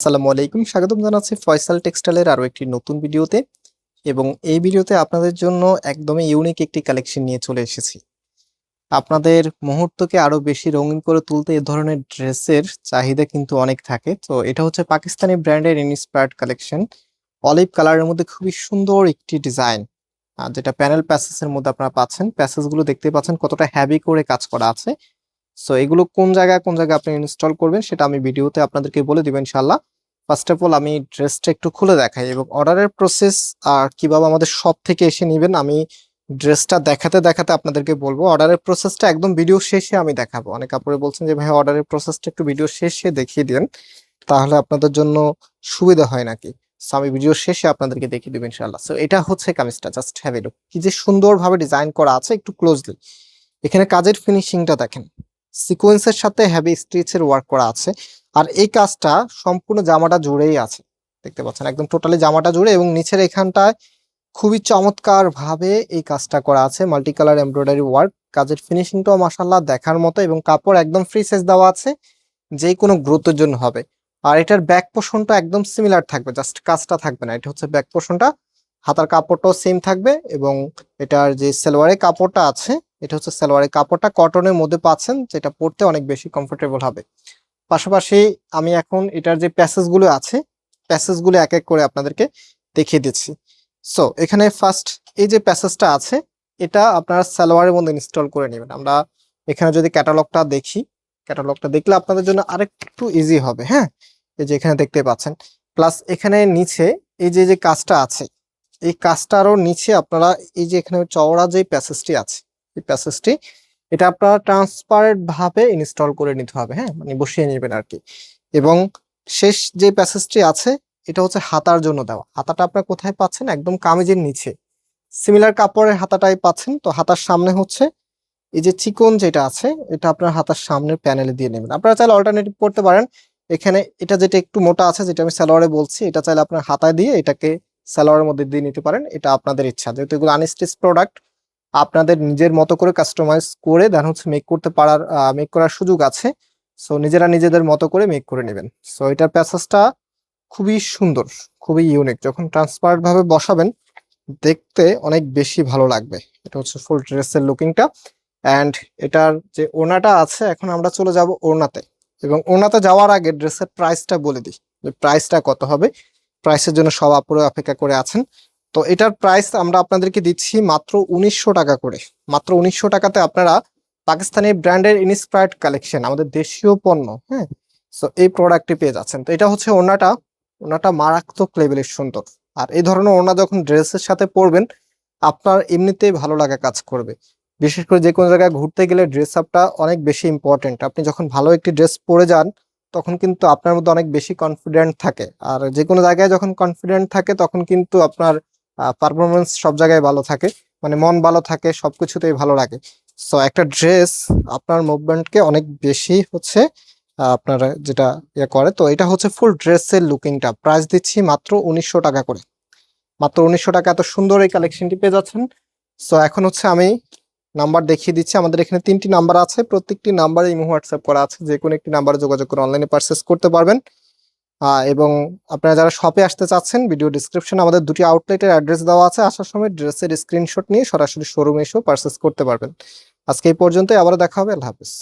আসসালামু আলাইকুম। স্বাগতম জানাচ্ছি ফয়সাল টেক্সটাইলের আরও একটি নতুন ভিডিওতে এবং এই ভিডিওতে আপনাদের জন্য একদমই ইউনিক একটি কালেকশন নিয়ে চলে এসেছি। আপনাদের মুহূর্তকে আরও বেশি রঙিন করে তুলতে এ ধরনের ড্রেসের চাহিদা কিন্তু অনেক থাকে। তো এটা হচ্ছে পাকিস্তানি ব্র্যান্ডের ইন্সপায়ার্ড কালেকশন অলিভ কালারের মধ্যে খুবই সুন্দর একটি ডিজাইন। যেটা প্যানেল প্যাসেসের মধ্যে আপনারা পাচ্ছেন। প্যাসেসগুলো দেখতে পাচ্ছেন কতটা হ্যাভি করে কাজ করা আছে। সো এগুলো কোন জায়গায় কোন জায়গায় আপনি ইনস্টল করবেন সেটা আমি ভিডিওতে আপনাদেরকে বলে দিবেন ইনশাল্লাহ ফার্স্ট অফ অল আমি ড্রেসটা একটু খুলে দেখাই এবং অর্ডারের প্রসেস আর কীভাবে আমাদের সব থেকে এসে নেবেন, আমি ড্রেসটা দেখাতে দেখাতে আপনাদেরকে বলব। অর্ডারের প্রসেসটা একদম ভিডিও শেষে আমি দেখাবো। অনেক আপুরে বলছেন যে, ভাই, অর্ডারের প্রসেসটা একটু ভিডিও শেষে দেখিয়ে দিন, তাহলে আপনাদের জন্য সুবিধা হয় নাকি? সো আমি ভিডিও শেষে আপনাদেরকে দেখিয়ে দেবো ইনশাল্লাহ সো এটা হচ্ছে কামিজটা জাস্ট হ্যাভ এ লুক কি যে সুন্দরভাবে ডিজাইন করা আছে, একটু ক্লোজলি এখানে কাজের ফিনিশিংটা দেখেন। সিকোয়েন্সের সাথে হ্যাভি স্টিচের ওয়ার্ক করা আছে। আর এই কাজটা সম্পূর্ণ জামাটা জুড়েই আছে। দেখতে পাচ্ছেন, একদম টোটালি জামাটা জুড়ে এবং নিচের এখানটায় খুবই চমৎকার ভাবে এই কাজটা করা আছে। মাল্টি কালার এমব্রয়ডারি ওয়ার্ক কাজের ফিনিশিংটাও মাসাল্লাহ দেখার মতো এবং কাপড় একদম ফ্রি সাইজ দেওয়া আছে যে কোনো গ্রোথের জন্য হবে। আর এটার ব্যাক পোর্শনটা একদম সিমিলার থাকবে জাস্ট কাজটা থাকবে না। এটা হচ্ছে ব্যাক পোর্শনটা হাতার কাপড়টাও সেম থাকবে এবং এটার যে সালোয়ারের কাপড়টা আছে এটা হচ্ছে সালোয়ারের কাপড়টা কটনের মধ্যে পাচ্ছেন, যেটা পরতে অনেক বেশি কমফোর্টেবল হবে। পাশাপাশি আমি এখন এটার যে প্যাসেজগুলো আছে প্যাসেজগুলো এক এক করে আপনাদেরকে দেখিয়ে দিচ্ছি। সো এখানে ফার্স্ট এই যে প্যাসেজটা আছে, এটা আপনারা সালোয়ারের মধ্যে ইনস্টল করে নেবেন। আমরা এখানে যদি ক্যাটালগটা দেখি ক্যাটালগটা দেখলে আপনাদের জন্য আরেকটু ইজি হবে হ্যাঁ? এই যে এখানে দেখতে পাচ্ছেন। প্লাস এখানে নিচে এই যে যে কাজটা আছে, এই কাজটারও নিচে আপনারা এই যে এখানে চওড়া যে প্যাসেজটি আছে প্যাসেজটি, এটা আপনারা ট্রান্সপারেন্ট ভাবে ইনস্টল করে নিতে হবে হ্যাঁ? মানে বসিয়ে নেবেন আর কি এবং শেষ যে প্যাসেজটি আছে, এটা হচ্ছে হাতার জন্য দেওয়া। হাতাটা আপনারা কোথায় পাচ্ছেন? একদম কামিজের নিচে। সিমিলার কাপড়ের হাতাটাই পাচ্ছেন। তো হাতার সামনে হচ্ছে এই যে চিকন যেটা আছে, এটা আপনার হাতার সামনের প্যানেলে দিয়ে নেবেন। আপনারা চাইলে অল্টারনেটিভ করতে পারেন। এখানে এটা যেটা একটু মোটা আছে, যেটা আমি সালোয়ারে বলছি, এটা চাইলে আপনার হাতায় দিয়ে এটাকে সালোয়ারের মধ্যে দিয়ে নিতে পারেন। এটা আপনাদের ইচ্ছা। যেহেতু এগুলো আনস্টিচ প্রোডাক্ট আপনাদের নিজের মতো করে কাস্টমাইজ করে দেন হচ্ছে মেক করতে পারার মেক করার সুযোগ আছে। সো নিজেরা নিজেদের মতো করে মেক করে নেবেন। সো এটার প্যাসেজটা খুবই সুন্দর, খুবই ইউনিক যখন ট্রান্সপারেন্ট ভাবে বসাবেন, দেখতে অনেক বেশি ভালো লাগবে। এটা হচ্ছে ফুল ড্রেসের লুকিংটা অ্যান্ড এটার যে ওড়নাটা আছে, এখন আমরা চলে যাব ওড়নাতে। এবং ওড়নাতে যাওয়ার আগে ড্রেসের প্রাইসটা বলে দিই যে প্রাইসটা কত হবে। প্রাইসের জন্য সব আপুরে অপেক্ষা করে আছেন। তো এটার প্রাইস আমরা আপনাদেরকে দিচ্ছি মাত্র উনিশশো টাকা করে। মাত্র উনিশশো টাকাতে আপনারা পাকিস্তানি ব্র্যান্ডের ইনস্পায়ার্ড কালেকশন আমাদের দেশীয় পণ্য হ্যাঁ? সো এই প্রোডাক্টটি পেয়ে যাচ্ছেন। তো এটা হচ্ছে ওনাটা ওনাটা মারাত্মক লেভেলের সুন্দর। আর এই ধরনের ওনা যখন ড্রেসের সাথে পরবেন, আপনার এমনিতেই ভালো লাগা কাজ করবে। বিশেষ করে যে কোনো জায়গায় ঘুরতে গেলে ড্রেস আপটা অনেক বেশি ইম্পর্টেন্ট আপনি যখন ভালো একটি ড্রেস পরে যান, তখন কিন্তু আপনার মধ্যে অনেক বেশি কনফিডেন্ট থাকে। আর যে কোনো জায়গায় যখন কনফিডেন্ট থাকে, তখন কিন্তু আপনার পারফরমেন্স সব জায়গায় ভালো থাকে। মানে মন ভালো থাকে সব কিছুতেই ভালো লাগে। সো একটা ড্রেস আপনার মুভমেন্টকে অনেক বেশি হচ্ছে আপনার যেটা ইয়ে করে। তো এটা হচ্ছে ফুল ড্রেসের লুকিংটা প্রাইস দিচ্ছি মাত্র উনিশশো টাকা করে। মাত্র উনিশশো টাকা, এত সুন্দর এই কালেকশনটি পেয়ে যাচ্ছেন। সো এখন হচ্ছে আমি নাম্বার দেখিয়ে দিচ্ছি। আমাদের এখানে তিনটি নাম্বার আছে। প্রত্যেকটি নাম্বারে ইমো হোয়াটসঅ্যাপ করা আছে। যে কোনো একটি নাম্বারে যোগাযোগ করে অনলাইনে পারচেস করতে পারবেন। এবং আপনারা যারা শপে আসতে চাচ্ছেন ভিডিও ডিসক্রিপশন আমাদের দুটি আউটলেটের অ্যাড্রেস দেওয়া আছে। আসার সময় ড্রেসের স্ক্রিনশট নিয়ে সরাসরি শোরুমে এসেও পারচেস করতে পারবেন। আজকে এই পর্যন্তই, আবারও দেখা হবে। আল্লাহ হাফিজ।